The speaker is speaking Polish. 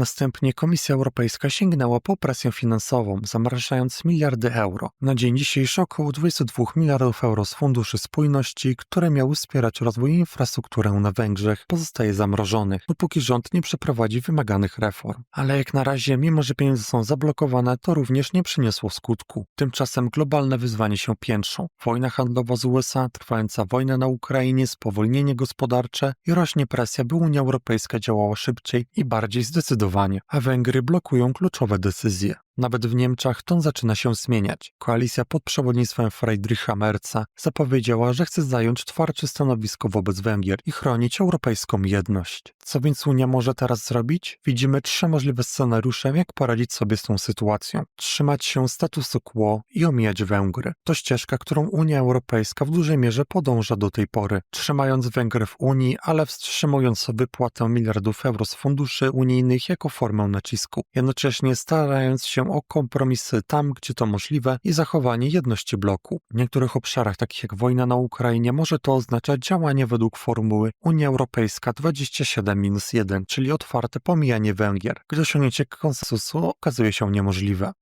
Następnie Komisja Europejska sięgnęła po presję finansową, zamrażając miliardy euro. Na dzień dzisiejszy około 22 miliardów euro z funduszy spójności, które miały wspierać rozwój infrastruktury na Węgrzech, pozostaje zamrożonych, dopóki rząd nie przeprowadzi wymaganych reform. Ale jak na razie, mimo że pieniądze są zablokowane, to również nie przyniosło skutku. Tymczasem globalne wyzwania się piętrzą. Wojna handlowa z USA, trwająca wojna na Ukrainie, spowolnienie gospodarcze i rośnie presja, by Unia Europejska działała szybciej i bardziej zdecydowanie, a Węgry blokują kluczowe decyzje. Nawet w Niemczech ton zaczyna się zmieniać. Koalicja pod przewodnictwem Friedricha Merza zapowiedziała, że chce zająć twardsze stanowisko wobec Węgier i chronić europejską jedność. Co więc Unia może teraz zrobić? Widzimy trzy możliwe scenariusze, jak poradzić sobie z tą sytuacją. Trzymać się statusu quo i omijać Węgry. To ścieżka, którą Unia Europejska w dużej mierze podąża do tej pory, trzymając Węgry w Unii, ale wstrzymując wypłatę miliardów euro z funduszy unijnych jako formę nacisku. Jednocześnie starając się o kompromisy tam, gdzie to możliwe i zachowanie jedności bloku. W niektórych obszarach, takich jak wojna na Ukrainie, może to oznaczać działanie według formuły Unia Europejska 27-1, czyli otwarte pomijanie Węgier, gdzie osiągnięcie konsensusu okazuje się niemożliwe.